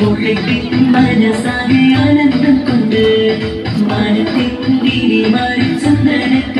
മുഴക്കിൻ മനസാകെ ആനന്ദം കൊണ്ട് മാനത്തിൻ തിരിമാറി മാറി